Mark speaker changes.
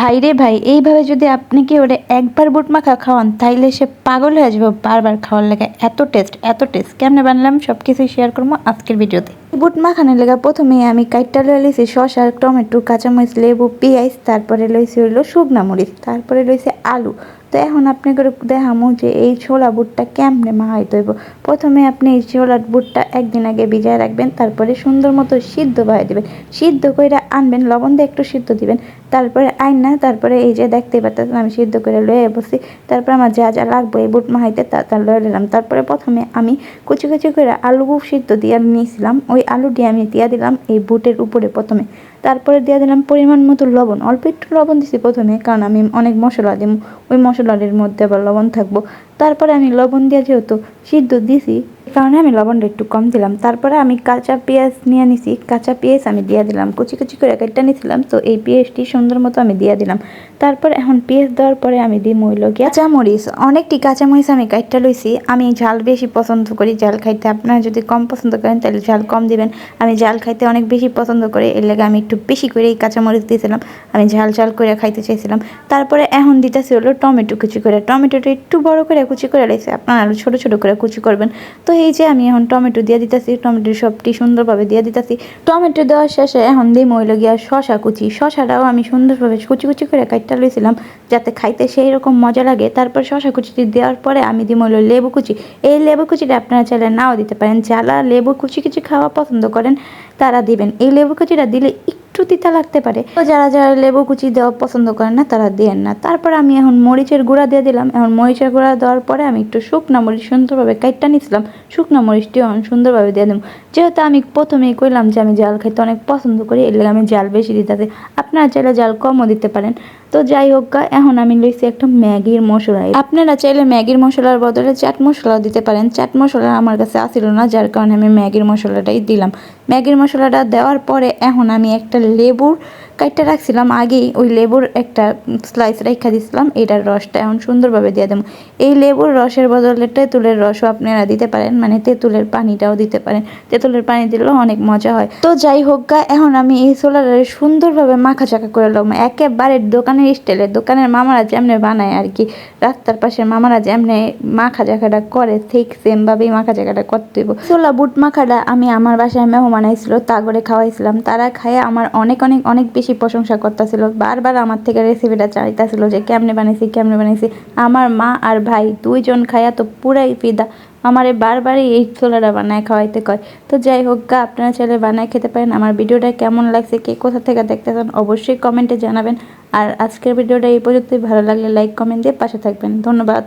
Speaker 1: ভাই রে ভাই, এইভাবে যদি আপনি কি ওরে একবার বুট মাখা খাওয়ান, তাইলে সে পাগল হয়ে যাবে বারবার খাওয়ার লেগে। এত টেস্ট এত টেস্ট কেমনে বানলাম? সব কিছুই শেয়ার করব আজকের ভিডিওতে। বুট মাখানোর লেগে প্রথমে আমি কাইটটা লয়ে লইছি, শসা, টমেটো, কাঁচামরিচ, লেবু, পেঁয়াজ, তারপরে লইছি হইল শুকনা মরিচ, তারপরে লইছি আলু। তো এখন আপনি করে দেখামো যে এই ছোলা বুটটা কেমনে মাহাই হইব। প্রথমে আপনি এই ছোলার বুটটা একদিন আগে ভিজায় রাখবেন, তারপরে সুন্দর মতো সিদ্ধ বাড়াই দিবেন। সিদ্ধ করে আনবেন, লবণ দিয়ে একটু সিদ্ধ দিবেন। তারপরে আইন না তারপরে এই যে দেখতে পাচ্ছেন আমি সিদ্ধ করে লয়ে বসি। তারপর আমার যা যা লাগবে এই বুট মাহাইতে তা তা লয়ে নিলাম। তারপরে প্রথমে আমি কুচি কুচি করে আলু সিদ্ধ দিয়ে নিয়েছিলাম। ওই আলুটি আমি দিয়ে দিলাম এই বুটের উপরে প্রথমে। তারপরে দিয়ে দিলাম পরিমাণ মতো লবণ। অল্প একটু লবণ দিছি প্রথমে, কারণ আমি অনেক মশলা দিই ওই মশলাটির মধ্যে আবার লবণ থাকব। তারপরে আমি লবণ দিয়ে যেহেতু সিদ্ধ দিছি কারণে আমি লবণটা একটু কম দিলাম। তারপরে আমি কাঁচা পেঁয়াজ নিয়ে নিছি। কাঁচা পেঁয়াজ আমি দিয়ে দিলাম। কুচি কুচি করে কেটে নিছিলাম। তো এই পেঁয়াজটি সুন্দর মতো আমি দিয়ে দিলাম। তারপর এখন পেঁয়াজ দেওয়ার পরে আমি দিই মইল গিয়া কাঁচামরিচ। অনেকটি কাঁচামরিচ আমি কাটটা লইছি। আমি ঝাল বেশি পছন্দ করি ঝাল খাইতে। আপনারা যদি কম পছন্দ করেন তাহলে ঝাল কম দিবেন। আমি ঝাল খাইতে অনেক বেশি পছন্দ করি। এর লেগে আমি একটু বেশি করে এই কাঁচামরিচ দিয়েছিলাম। আমি ঝাল ঝাল করে খাইতে চাইছিলাম। তারপরে এখন দিতেছি হলো টমেটো কুচি করে। টমেটোটা একটু বড় করে কুচি করে লাইছে আপনারা ছোটো ছোটো করে কুচি করবেন। তো এই যে আমি এখন টমেটো দিয়ে দিতেছি, টমেটো সবটি সুন্দরভাবে দিয়ে দিতেছি। টমেটো দেওয়ার শেষে এখন দিই মইল গিয়া শশা কুচি। শশাটাও আমি সুন্দরভাবে কুচি কুচি করে কাটটা লইছিলাম, যাতে খাইতে সেই রকম মজা লাগে। তারপর শশা কুচিটি দেওয়ার পরে আমি দিই মইল লেবু কুচি। এই লেবু কুচিটা আপনারা চাইলে নাও দিতে পারেন। যারা লেবু কুচি কুচি খাওয়া পছন্দ করেন, তারা দিবেন। এই লেবু কুচিটা দিলে একটু তিতা লাগতে পারে। তো যারা যারা লেবু কুচি দেওয়া পছন্দ করেন না, তারা দেন না। তারপর আমি এখন মরিচের গুঁড়া দিয়ে দিলাম। এখন মরিচের গুঁড়া দেওয়ার পরে আমি একটু শুকনা মরিচ সুন্দরভাবে কাইটটা নিয়েছিলাম শুকনো মরিচটি এখন সুন্দরভাবে দিয়ে দেবো যেহেতু আমি প্রথমেই কইলাম যে আমি জাল খাইতে অনেক পছন্দ করি, এর লেগে আমি জাল বেশি দিতে আপনারা চাইলে জাল কমও দিতে পারেন। তো যাই হোক গা, এখন আমি লইছি একটা ম্যাগির মশলা। আপনারা চাইলে ম্যাগির মশলার বদলে চাট মশলাও দিতে পারেন। চাট মশলা আমার কাছে আসিল না, যার কারণে আমি ম্যাগির মশলাটাই দিলাম। ম্যাগির মশলাটা দেওয়ার পরে এখন আমি একটা লেবুর কাইটটা রাখছিলাম। আগেই ওই লেবুর একটা স্লাইস রেখা দিছিলাম। এটার রসটা এখন সুন্দরভাবে দিয়ে দেবো। এই লেবুর রসের বদলে তেঁতুলের রসও আপনারা দিতে পারেন মানে তেঁতুলের পানিটাও দিতে পারেন। তেঁতুলের পানি দিলেও অনেক মজা হয়। তো যাই হোক গা, এখন আমি এই সোলারে সুন্দরভাবে মাখা চাকা করে নিলাম একেবারে দোকানের স্টাইলে দোকানের মামারা যেমনে বানায় আর কি, রাস্তার পাশে মামারা যেমনে মাখা জায়গাটা করে, ঠিক সেমভাবেই মাখা জায়গাটা করতে দেবো ছোলা বুট মাখাটা আমি আমার বাসায় মেহমান আইছিল, তা করে খাওয়াইছিলাম। তারা খাইয়ে আমার অনেক অনেক অনেক বেশি প্রশংসা করতেছিল। বারবার আমার থেকে রেসিপিটা চাইতেছিল যে কেমনে বানাইছি কেমনে বানাইছি। আমার মা আর ভাই দুইজন খাইয়া তো পুরাই ফিদা। আমারে বারবারই এই ছোলাটা বানায় খাওয়াইতে কয়। তো যাই হোক গা, আপনারা চাইলে বানায় খেতে পারেন। আমার ভিডিওটা কেমন লাগছে, কে কোথা থেকে দেখতে চান অবশ্যই কমেন্টে জানাবেন। আর আজকের ভিডিওটা এই পর্যন্তই। ভালো লাগলে লাইক কমেন্ট দিয়ে পাশে থাকবেন। ধন্যবাদ।